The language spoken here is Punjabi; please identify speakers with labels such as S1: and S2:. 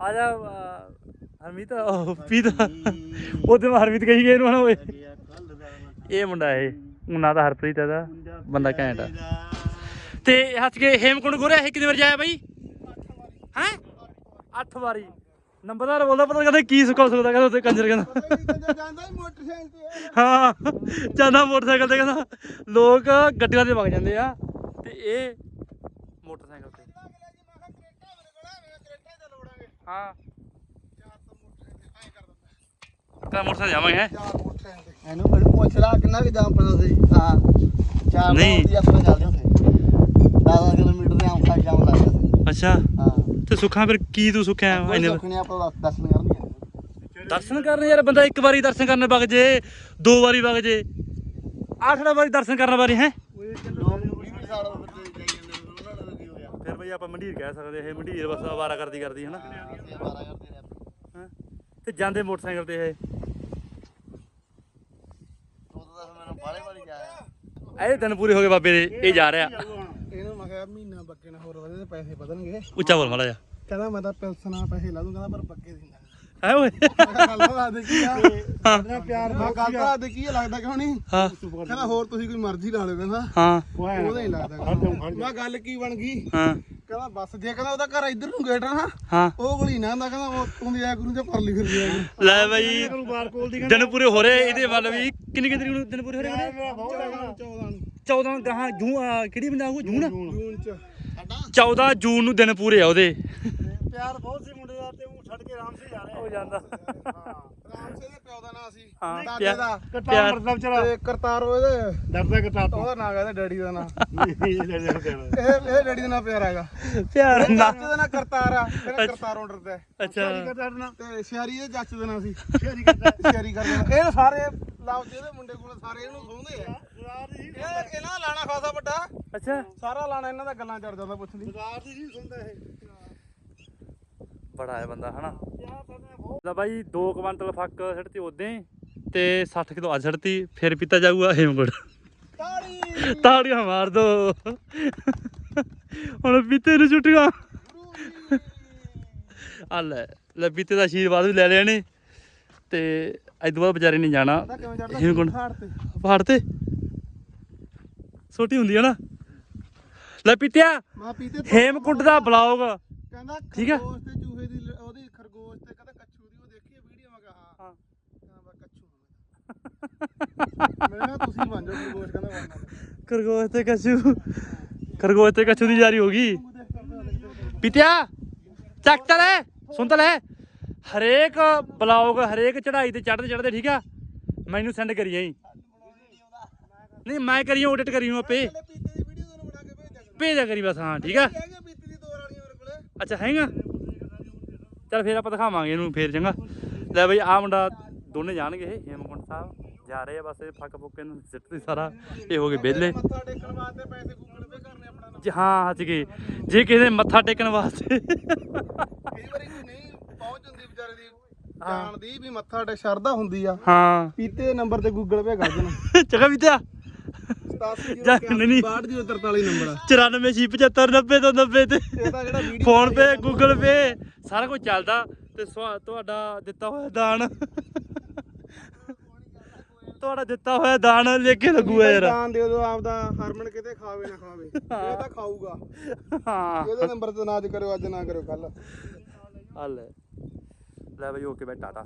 S1: ਆ ਜਾ ਹਰਮੀਤ, ਉਹ ਪੀਤ ਉਹਦੇ ਮੈਂ ਹਰਮੀਤ ਕਹੀ ਗਏ ਇਹਨੂੰ ਹਨਾ, ਓਏ। ਇਹ ਮੁੰਡਾ ਇਹ ਉਹਨਾਂ ਦਾ ਹਰਪ੍ਰੀਤ ਇਹਦਾ। ਬੰਦਾ ਘੈਂਟ ਆ। ਤੇ ਹੱਥ ਕੇ ਹੇਮਕੁੰਡ ਗੋਰਿਆ ਇਹ ਕਿੰਨੀ ਵਾਰ ਜਾਇਆ ਬਾਈ? ਹੈ? 8 ਵਾਰੀ। ਨੰਬਰਦਾਰ ਬੋਲਦਾ ਪਤਾ ਕਹਿੰਦਾ ਕੀ ਸੁੱਕਾ ਸੁੱਕਦਾ, ਕਹਿੰਦਾ ਉੱਤੇ ਕੰਜਰ ਕਹਿੰਦਾ।
S2: ਜਾਂਦਾ ਹੀ ਮੋਟਰਸਾਈਕਲ ਤੇ
S1: ਹਾਂ ਜਾਂਦਾ ਮੋਟਰਸਾਈਕਲ ਤੇ ਕਹਿੰਦਾ, ਲੋਕ ਗੱਡੀਆਂ ਤੇ ਵਗ ਜਾਂਦੇ ਆ। ਤੇ ਇਹ ਮੋਟਰਸਾਈਕਲ ਤੇ। ਹਾਂ ਕਾ ਮੋਟਰਸਾਈਕਲ ਜਾਵਾਂਗੇ ਹੈ
S2: ਇਹਨੂੰ ਮੈਨੂੰ ਪੁੱਛ ਲਾ ਕਿੰਨਾ ਕਿ ਜਾਮ ਪੈਂਦਾ ਸੀ ਹਾਂ ਚਾਰ
S1: ਨਹੀਂ।
S2: ਦੀ ਆਪਾਂ ਚੱਲਦੇ ਹੁੰਦੇ 10 ਕਿਲੋਮੀਟਰ ਦੇ ਆਮ ਖਾਈ ਜਾਮ ਲੱਗਦਾ ਸੀ
S1: ਅੱਛਾ
S2: ਹਾਂ
S1: ਤੇ ਸੁੱਖਾਂ ਫਿਰ ਕੀ ਤੂੰ ਸੁੱਖਿਆ ਇੰਨੇ
S2: ਸੁੱਖ ਨੇ ਆਪਾਂ ਦੱਸ- ਦਰਸ਼ਨ ਕਰਨੀ
S1: ਦਰਸ਼ਨ ਕਰਨ ਯਾਰ ਬੰਦਾ ਇੱਕ ਵਾਰੀ ਦਰਸ਼ਨ ਕਰਨ ਵਗ ਜੇ ਦੋ ਵਾਰੀ ਵਗ ਜੇ ਆਠੜਾ ਵਾਰੀ ਦਰਸ਼ਨ ਕਰਨ ਵਾਰੀ ਹੈ
S2: ਲੋਕ ਜਾਈ ਜਾਂਦੇ ਨੇ, ਉਹਨਾਂ ਦਾ ਕੀ ਹੋਇਆ
S1: ਫਿਰ ਬਈ ਆਪਾਂ ਮੰਡੀਰ ਕਹਿ ਸਕਦੇ ਇਹ ਮੰਡੀਰ ਬਸ ਆਵਾਰਾ ਕਰਦੀ ਕਰਦੀ ਹੈ ਨਾ
S2: ਅਸੀਂ ਆਵਾਰਾ ਕਰਦੇ ਨੇ ਆਪਾਂ।
S1: ਹੈਂ। ਤੇ ਜਾਂਦੇ ਮੋਟਰਸਾਈਕਲ ਤੇ ਇਹ? ਇਹ ਦਿਨ ਪੂਰੇ ਹੋ ਗਏ ਬਾਬੇ ਦੇ ਇਹ ਜਾ ਰਿਹਾ।
S2: ਇਹਨੂੰ ਮੈਂ ਕਿਹਾ ਮਹੀਨਾ ਬੱਕੇ ਨਾਲ ਹੋਰ ਵਧੇ ਤੇ ਪੈਸੇ ਵਧਣਗੇ।
S1: ਉੱਚਾ ਬੋਲ ਮਾੜਾ ਜਾ
S2: ਕਹਿੰਦਾ ਮੈਂ ਤਾਂ ਪੈਸਾ ਪੈਸੇ ਲਾ ਦੂੰ ਕਹਿੰਦਾ ਪਰ ਬੱਕੇ ਦਿੰਦਾ
S1: ਹੈ ਓਏ?
S2: ਗੱਲ ਤਾਂ ਦੇ ਕੀ ਆ।
S1: ਹਾਂ।
S2: ਪਿਆਰ ਮੈਂ ਗੱਲ ਤਾਂ ਦੇ ਕੀ ਆ, ਲੱਗਦਾ ਕਿਉਂ ਨਹੀਂ?
S1: ਹਾਂ।
S2: ਕਹਿੰਦਾ ਹੋਰ ਤੁਸੀਂ ਕੋਈ ਮਰਜ਼ੀ ਲਾ ਲਿਓ ਕਹਿੰਦਾ।
S1: ਹਾਂ।
S2: ਉਹਦਾ ਹੀ ਲੱਗਦਾ। ਕਹਿੰਦਾ। ਮੈਂ ਗੱਲ ਕੀ ਬਣ ਗਈ?
S1: ਹਾਂ।
S2: ਕਹਿੰਦਾ ਬਸ ਜੇ ਕਹਿੰਦਾ ਉਹਦਾ ਘਰ ਇੱਧਰ ਨੂੰ ਗੇਟ ਆ ਨਾ
S1: ਹਾਂ।
S2: ਉਹ ਗਲੀ ਨਾ ਆਂਦਾ ਕਹਿੰਦਾ ਉਹ ਤੂੰ ਦੀ ਆ ਗੁਰੂ ਤੇ ਪਰਲੀ ਫਿਰ ਗਿਆ
S1: ਲੈ ਬਈ। ਦਿਨ ਪੂਰੇ ਹੋ ਰਹੇ ਇਹਦੇ ਵੱਲ ਵੀ ਕਿੰਨੀ ਕਿੰਨੀ ਤਰੀਕ ਨੂੰ ਦਿਨ ਪੂਰੇ ਹੋ ਰਹੇ ਨੇ।
S2: 14 ਨੂੰ
S1: 14 ਗਾਹਾਂ ਜੂਨ ਅਹ ਕਿਹੜੀ ਪੰਜਾਬ ਉਹ ਜੂਨ
S2: ਜੂਨ ਚ।
S1: 14 ਜੂਨ ਨੂੰ ਦਿਨ ਪੂਰੇ ਆ ਉਹਦੇ।
S2: ਪਿਆਰ ਬਹੁਤ ਸੀ ਮੁੰਡੇ ਦਾ ਤੇ ਉਹ ਛੱਡ ਕੇ ਆਰਾਮ ਸੇ ਜਾ ਰਿਹਾ।
S1: ਹੋ ਜਾਂਦਾ।
S2: ਆਰਾਮ ਸੇ ਦੇ ਪਿਓ ਦਾ ਨਾਂ ਸੀ।
S1: ਹਾਂ,
S2: ਦਾਦੇ ਦਾ
S1: ਪਿਆਰ
S2: ਤੇ ਕਰਤਾਰ ਉਹਦੇ ਨਾਂ ਕਹਿੰਦਾ ਡੈਡੀ ਦਾ ਨਾਂ।
S3: ਇਹ
S2: ਇਹ ਇਹ ਡੈਡੀ ਦਾ ਨਾਂ ਪਿਆਰ ਹੈਗਾ।
S1: ਪਿਆਰ ਨਾ।
S2: ਚਾਚੇ ਦਾ ਨਾਂ ਕਰਤਾਰ ਆ। ਇਹਨੇ ਕਰਤਾਰੋਂ ਡਰਦਾ।
S1: ਅੱਛਾ।
S2: ਤੇ ਸ਼ਿਆਰੀ ਦੇ ਚਾਚੇ ਦਾ ਨਾਂ ਸੀ। ਸ਼ਿਆਰੀ ਕਰਦਾ ਸ਼ਿਆਰੀ ਕਰਦਾ ਇਹ ਸਾਰੇ ਲਫ਼ਜ਼ ਇਹਦੇ ਮੁੰਡੇ ਕੋਲ ਸਾਰੇ ਇਹਨੂੰ ਸੌਂਦੇ ਆ। ਇਹ ਇਹਨਾਂ ਦਾ ਲਾਣਾ ਖਾਸਾ ਵੱਡਾ।
S1: ਅੱਛਾ।
S2: ਸਾਰਾ ਲਾਣਾ ਇਹਨਾਂ ਦਾ ਗੱਲਾਂ ਚੜ ਜਾਂਦਾ ਪੁੱਛਦੀ
S1: ਬੜਾ ਹੈ ਬੰਦਾ ਹਨਾ? ਲੈ ਬਾਈ 2 ਕੁਇੰਟਲ ਫੱਕ ਛੱਡਤੀ ਉਦੋਂ ਤੇ 60 ਕਿਲੋ ਅੱਜ ਛੱਡਤੀ ਫਿਰ ਪੀਤਾ ਜਾਊਗਾ ਹੇਮਗੜ
S2: ਤਾੜੀ!
S1: ਤਾੜੀਆਂ ਮਾਰ ਦੋ। ਹੁਣ ਪੀਤੇ ਨੂੰ ਛੁੱਟੀਆਂ। ਆ ਲੈ ਲੈ ਪੀਤੇ ਦਾ ਆਸ਼ੀਰਵਾਦ ਵੀ ਲੈ ਲਿਆ ਨੇ ਤੇ ਅੱਜ ਤੋਂ ਬਾਅਦ ਵਿਚਾਰੇ ਨੇ ਜਾਣਾ ਹੇਮਕੁੰਡ
S2: ਪਹਾੜ ਤੇ।
S1: ਛੋਟੀ ਹੁੰਦੀ ਹੈ ਨਾ। ਲੈ ਪੀਤਿਆ
S2: ਮਾ ਪੀਤੇ
S1: ਹੇਮਕੁੰਡ ਦਾ ਬਲੌਗ।
S2: ਕਹਿੰਦਾ
S1: ਠੀਕ ਆ?
S2: ਖਰਗੋਸ਼ ਤੇ ਚੂਹੇ ਦੀ ਲ- ਉਹਦੀ ਖਰਗੋਸ਼ ਤੇ ਕਹਿੰਦਾ ਕੱਛੂ ਦੀ ਉਹ ਦੇਖੀ ਵੀਡੀਓ ਮੈਂ ਕਿਹਾ ਹਾਂ।
S1: ਹਾਂ।
S2: ਕਹਿੰਦਾ ਮੈਂ ਕੱਛੂ ਮੈਂ ਕਿਹਾ ਤੁਸੀਂ ਬਣ ਜਾਓ ਖਰਗੋਸ਼ ਕਹਿੰਦਾ ਬਣਨਾ
S1: ਖਰਗੋਸ਼ ਤੇ ਕਛੂ ਖਰਗੋਸ਼ ਤੇ ਕਛੂ ਦੀ ਜਾਰੀ ਹੋ ਗਈ। ਪੀਤਿਆ ਚੱਕ ਤਾਂ ਲੈ ਸੁਣ ਤਾਂ ਲੈ। ਹਰੇਕ ਬਲੌਗ ਹਰੇਕ ਚੜਾਈ ਤੇ ਚੜਦੇ ਚੜਦੇ ਠੀਕ ਆ? ਮੈਨੂੰ ਸੈਂਡ ਕਰੀ ਜਾਈ ਨਹੀਂ ਮੈਂ ਕਰੀਓ ਐਡਿਟ ਕਰੀਓ ਆਪੇ। ਭੇਜਿਆ ਕਰੀ ਬਸ ਹਾਂ ਠੀਕ ਆ। ਅੱਛਾ ਹੈਗਾ? ਚੱਲ ਫੇਰ ਆਪਾਂ ਦਿਖਾਵਾਂਗੇ ਇਹਨੂੰ ਫੇਰ ਚੰਗਾ। ਲੈ ਬਈ ਆ ਮੁੰਡਾ ਦੋਨੇ ਜਾਣਗੇ ਇਹ ਹੇਮਕੁੰਟ ਸਾਹਿਬ। ਜਾ ਰਹੇ ਆ ਬਸ ਇਹ ਫੱਕ ਫੁੱਕ ਇਹਨੂੰ ਸਿੱਟਦੇ ਸਾਰਾ। ਇਹ ਹੋ ਗਏ ਵਿਹਲੇ।
S2: ਮੱਥਾ ਟੇਕਣ ਵਾਸਤੇ ਪੈਸੇ ਗੂਗਲ ਪੇ ਕਰਨੇ ਆਪਣਾ ਨੰਬਰ
S1: ਜੀ ਹਾਂ ਹੱਜ ਗਏ। ਜੇ ਕਿਸੇ ਨੇ ਮੱਥਾ ਟੇਕਣ ਵਾਸਤੇ
S2: ਕਈ ਵਾਰੀ ਕੋਈ ਨਹੀਂ ਪਹੁੰਚ ਹੁੰਦੀ ਵਿਚਾਰੇ ਦੀ। ਜਾਣਦੀ ਵੀ ਮੱਥਾ ਟੇ ਸ਼ਰਧਾ ਹੁੰਦੀ ਆ।
S1: ਹਾਂ।
S2: ਪੀਤੇ ਨੰਬਰ ਤੇ ਗੂਗਲ ਪੇ ਕਰ ਦੇਣਾ।
S1: ਚੰਗਾ ਵੀ ਤੇ
S2: 87
S1: ਜਾ, ਨਹੀਂ, ਨਹੀਂ।
S2: 6243 ਨੰਬਰ। ਆ
S1: 94 ਛੀ 75 90 ਤੋਂ 90 ਤੇ ਫੋਨ ਪੇ ਗੂਗਲ ਪੇ। ਸਾਰਾ ਕੁਝ ਚੱਲਦਾ ਤੇ ਤੁਹਾਡਾ ਦਿੱਤਾ ਹੋਇਆ ਦਾਨ। ਤੁਹਾਡਾ ਦਿੱਤਾ ਹੋਇਆ ਦਾਨ ਲੈ ਕੇ ਲੱਗੂਗਾ ਯਾਰ।
S2: ਦਾਨ ਦੇ ਦਿਓ ਆਪਦਾ ਹਰਮਨ ਕਿਤੇ ਖਾਵੇ ਨਾ ਖਾਵੇ। ਇਹ ਤਾਂ ਖਾਊਗਾ।
S1: ਹਾਂ।
S2: ਇਹਦੇ ਨੰਬਰ ਤੇ ਨਾਜ ਕਰਿਓ ਅੱਜ ਨਾ ਕਰਿਓ ਕੱਲ
S1: ਆ ਲੈ। ਲੈ ਬਈ ਓਕੇ ਬਈ ਟਾਟਾ।